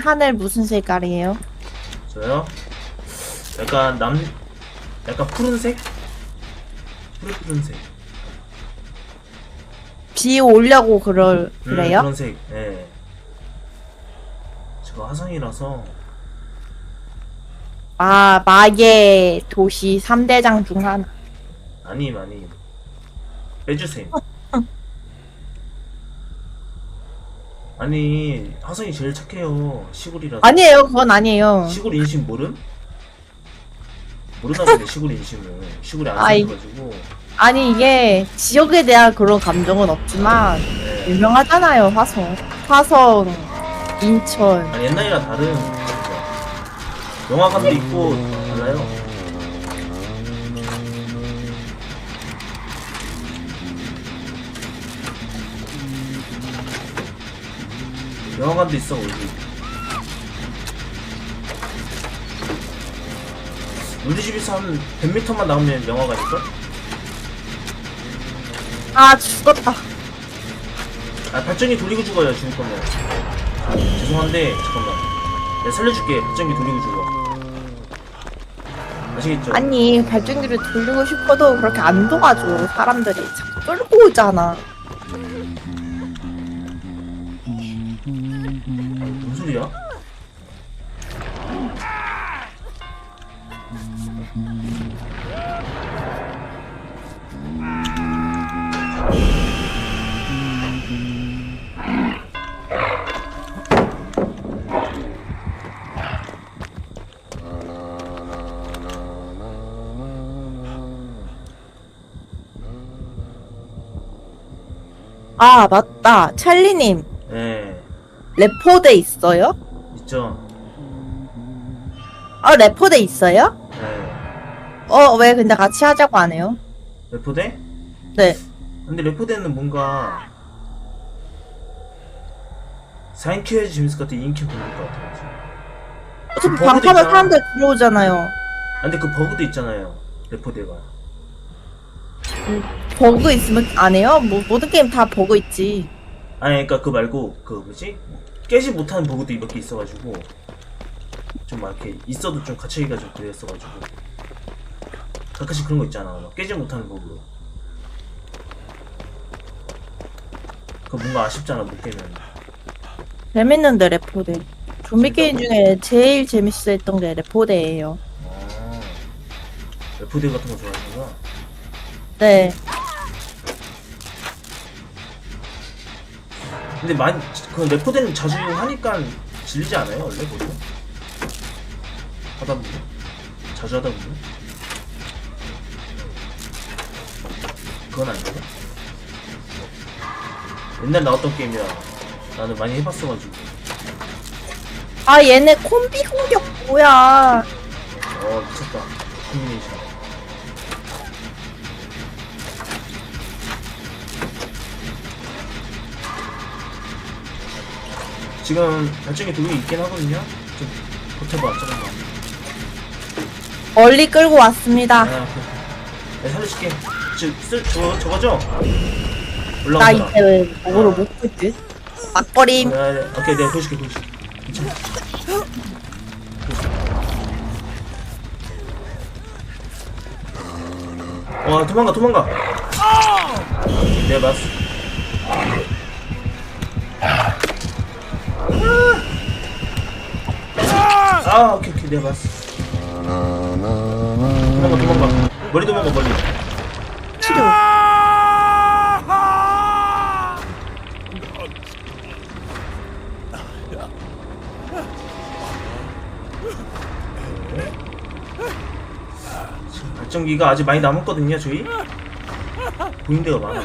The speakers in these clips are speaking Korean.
하늘 무슨 색깔이에요? 저요? 약간 남, 약간 푸른색? 푸른 푸른색. 비 오려고 그럴 음, 그래요? 그런 색. 예. 제가 화성이라서 아 마의 도시 3대장 중 하나. 아님 아님. 빼주세요. 아니 화성이 제일 착해요. 시골이라서. 아니에요, 그건 아니에요. 시골 인심 모름? 모르나 보네 시골 인심을. 시골에 안 아 이. 살아가지고. 아니 이게 지역에 대한 그런 감정은 없지만 예. 유명하잖아요, 화성. 화성, 인천. 아니 옛날이랑 다른 거죠. 영화관도 있고 달라요. 영화관도 있어 여기. 우리 집에서 한 100m만 나오면 영화관일걸? 아 죽었다. 아 발전기 돌리고 죽어요 죽을 거면 아, 죄송한데 잠깐만 내가 살려줄게 발전기 돌리고 죽어 아시겠죠? 아니 발전기를 돌리고 싶어도 그렇게 안 도와줘 사람들이 자꾸 끌고 오잖아. 소리야? 아 맞다, 찰리님 네 레포대 있어요? 있죠 아 레포대 있어요? 네 어 왜 근데 같이 하자고 안 해요? 레포대? 네. 근데 레포대는 뭔가 4인 큐 해야지 재밌을 것 같아 2인 큐 모를 것 같아 지금. 어차피 버그도 방파면 있잖아. 사람들 들어오잖아요. 아, 근데 그 버그도 있잖아요 레포대가 버그 있으면 안 해요? 뭐 모든 게임 다 버그 있지. 아니 그니까 그 말고 그 뭐지? 깨지 못하는 버그도 몇 개 있어가지고 좀 막 이렇게 있어도 좀 갇혀기가 좀 그랬어가지고. 가끔씩 그런 거 있잖아. 막 깨지 못하는 버그 그거 뭔가 아쉽잖아 못 깨면. 재밌는데 레포대. 좀비 게임 중에 제일 재밌어 했던 게 레포대예요. 아 레포대 같은 거 좋아하시구나. 네. 근데 많이 그 레포대는 자주 하니까 질리지 않아요 원래 보통? 하다 보면? 자주 하다 보면? 그건 아닌가? 옛날 나왔던 게임이야. 나는 많이 해봤어가지고. 아 얘네 콤비 공격 뭐야? 어 미쳤다. 콤비네이션 지금 발전기 돌리고 있긴 하거든요 좀 버텨봐 잠깐만 멀리 끌고 아, 왔습니다. 오케이. 내가 살려줄게 저, 쓸, 저, 저거죠? 나 올라오잖아 이제 먹으러 못 보지. 막버림. 아, 네. 오케이 내가 보여줄게 보여줄게 괜찮아 와 도망가 도망가 내가 봤어 아 오케이 오케이. 내가 봤어. 도망가 도망가 머리 도망가 머리 치료. 발전기가 아직 많이 남았거든요 저희. 보인 데가 많아.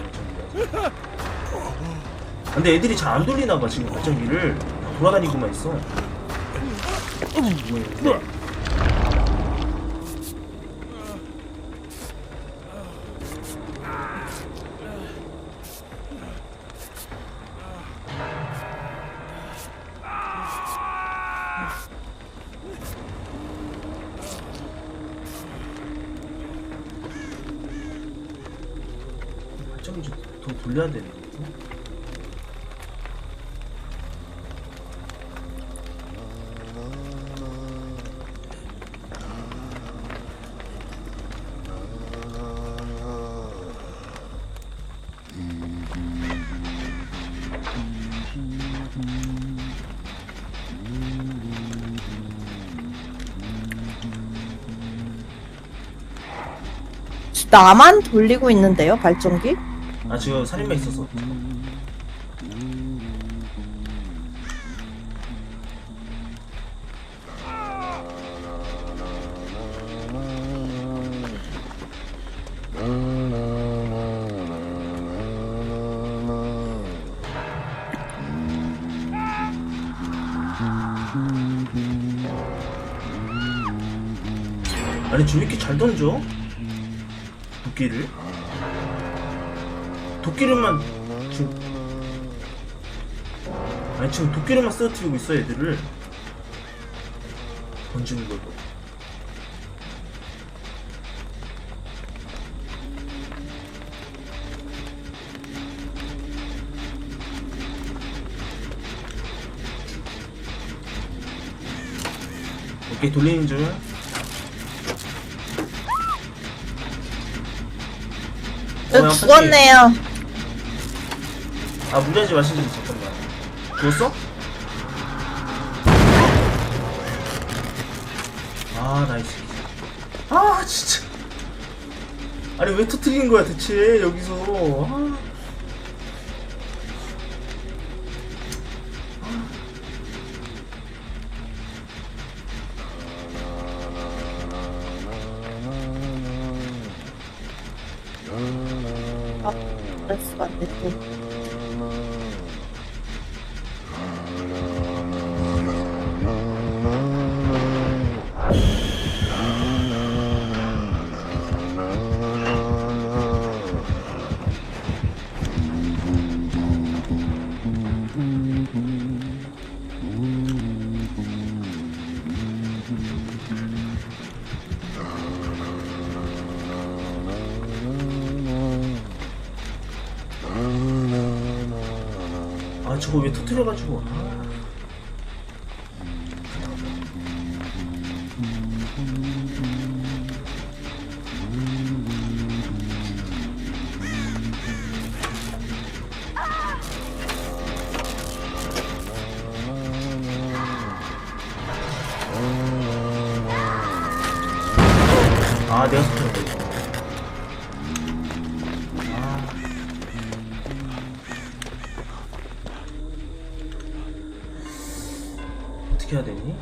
근데 애들이 잘 안 돌리나봐 지금 발전기를. 돌아다니고만 있어. 뭐 좀 더 돌려야 되는데 나만 돌리고 있는데요, 발전기? 아 지금 살인마 있어서 아니 저왜 이렇게 잘 던져? 도끼를? 도끼를만 지금 아니 지금 도끼를만 쓰러뜨리고 있어 애들을. 던지는 걸로. 오케이 돌리는 중 저 어, 죽었네요. 아 무리하지 마시지 잠깐만 죽었어? 아 나이스 아 진짜 아니 왜 터트리는 거야 대체 여기서 아. 아, 그랬으면 안 됐고. 저거 왜 터트려가지고 아. 아 내가 터트렸다 어떻게 해야 되니?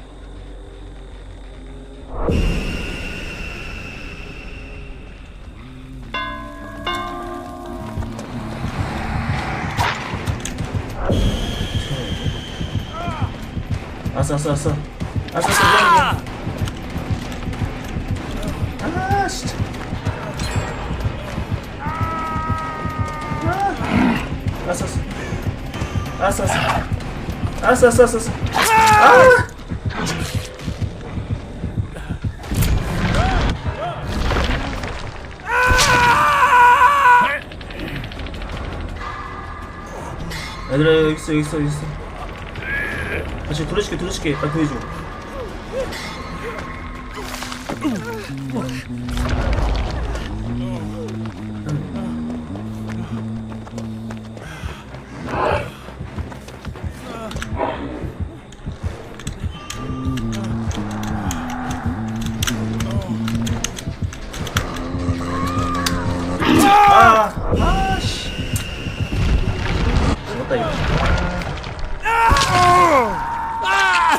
아싸 아싸 아싸 아싸 아싸 아 진짜. 아. 아싸 아싸 아싸 아싸 알았어 알았어 알았어 아 얘들아 여기 있어 여기 있어 여기 있어. 다시 돌려줄게 돌려줄게. 나 구해줘